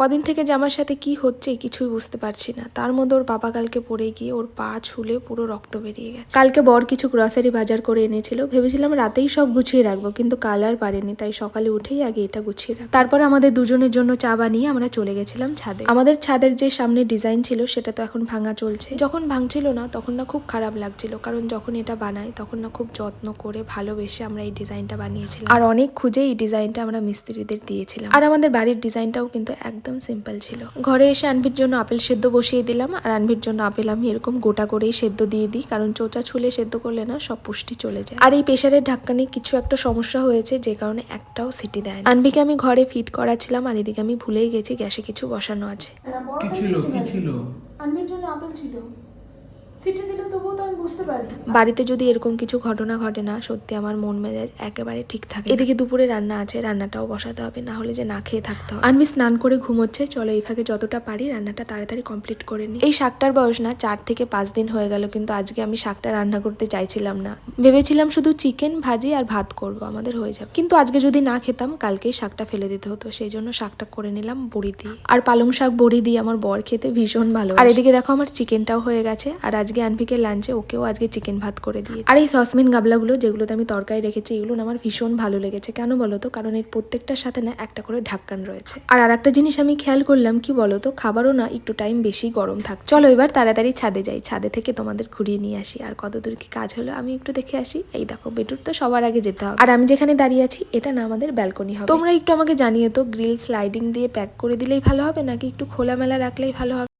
কদিন থেকে যে আমার সাথে কি হচ্ছে কিছুই বুঝতে পারছি না। তার মধ্যে ওর বাবা কালকে পড়ে গিয়ে ওর পা ছুলে পুরো রক্ত বেরিয়ে গেছে। কালকে বর কিছু গ্রসারি বাজার করে এনেছিল। ভেবেছিলাম রাতেই সব গুছিয়ে রাখব, কিন্তু কাল আর পারেনি, তাই সকালে উঠেই আগে এটা গুছিয়ে রাখ তারপরে আমাদের দুজনের জন্য চা বানিয়ে আমরা চলে গেছিলাম ছাদে। আমাদের ছাদের যে সামনে ডিজাইন ছিল, সেটা তো এখন ভাঙা চলছে। যখন ভাঙছিল না, তখন না খুব খারাপ লাগছিল, কারণ যখন এটা বানাই, তখন না খুব যত্ন করে ভালোবেসে আমরা এই ডিজাইনটা বানিয়েছিলাম। আর অনেক খুঁজে এই ডিজাইনটা আমরা মিস্ত্রিদের দিয়েছিলাম। আর আমাদের বাড়ির ডিজাইনটাও কিন্তু একদম সিম্পল ছিল। ঘরে এসে আনভির জন্য আপেল সেদ্ধ বসিয়ে দিলাম আর আনভির জন্য আপেল আমি এরকম গোটা করেই সেদ্ধ দিয়ে দিই কারণ চোচা ছুলে সেদ্ধ করলে না সব পুষ্টি চলে যায়। আর এই প্রেশারের ঢাক্কানে কিছু একটা সমস্যা হয়েছে যে কারণে একটাও সিটি দেয় আনভিকে আমি ঘরে ফিট করাছিলাম আর এদিকে আমি ভুলেই গেছি গ্যাসে কিছু বসানো আছে। কি ছিল? কি ছিল? আনভির জন্য আপেল ছিল। আমি বাড়িতে যদি এরকম কিছু ঘটনা ঘটে না, সত্যি আমার মন মেজাজ একেবারে ঠিক থাকে এদিকে দুপুরে রান্না আছে, রান্নাটাও বসাতে হবে, না হলে যে না খেয়ে থাকতে হবে। আনবি স্নান করে ঘুমোচ্ছে, চলো এই ফাঁকে যতটা পারি রান্নাটা তাড়াতাড়ি কমপ্লিট করে নিই। এই শাকটার বয়স না, চার থেকে পাঁচ দিন হয়ে গেল, কিন্তু আজকে আমি শাকটা রান্না করতে চাইছিলাম না। ভেবেছিলাম শুধু চিকেন ভাজি আর ভাত করব, আমাদের হয়ে যাবে। কিন্তু আজকে যদি না খেতাম, কালকেই শাকটা ফেলে দিতে হতো, সেই জন্য শাকটা করে নিলাম বড়ি দিয়ে। আর পালং শাক বড়ি দিয়ে আমার বর খেতে ভীষণ ভালো আর এদিকে দেখো আমার চিকেনটাও হয়ে গেছে, আর আজকে আনভিকে লাঞ্চে ওকেও আজকে চিকেন ভাত করে দিয়েছি। আর এই সসমিন গাবলাগুলো যেগুলোতে আমি তরকারি রেখেছি, এগুলো আমার ভীষণ ভালো লেগেছে। কেন বলো তো? কারণ এর প্রত্যেকটার সাথে না একটা করে ঢাক্কান রয়েছে। আর আরেকটা জিনিস আমি খেয়াল করলাম, কি বলো তো? খাবারও না একটু টাইম বেশি গরম থাক। চলো এবার তাড়াতাড়ি ছাদে যাই। ছাদে থেকে তোমাদের ঘুরিয়ে নিয়ে আসি। আর কতদূর কি কাজ হলো আমি একটু দেখে আসি। এই দেখো, বেটুর তো সবার আগে যেতে হবে। আর আমি যেখানে দাঁড়িয়ে আছি, এটা না আমাদের ব্যালকনি হবে। তোমরা একটু আমাকে জানিয়ে তো গ্রিল স্লাইডিং দিয়ে প্যাক করে দিলেই ভালো হবে, নাকি একটু খোলামেলা রাখলেই ভালো হবে?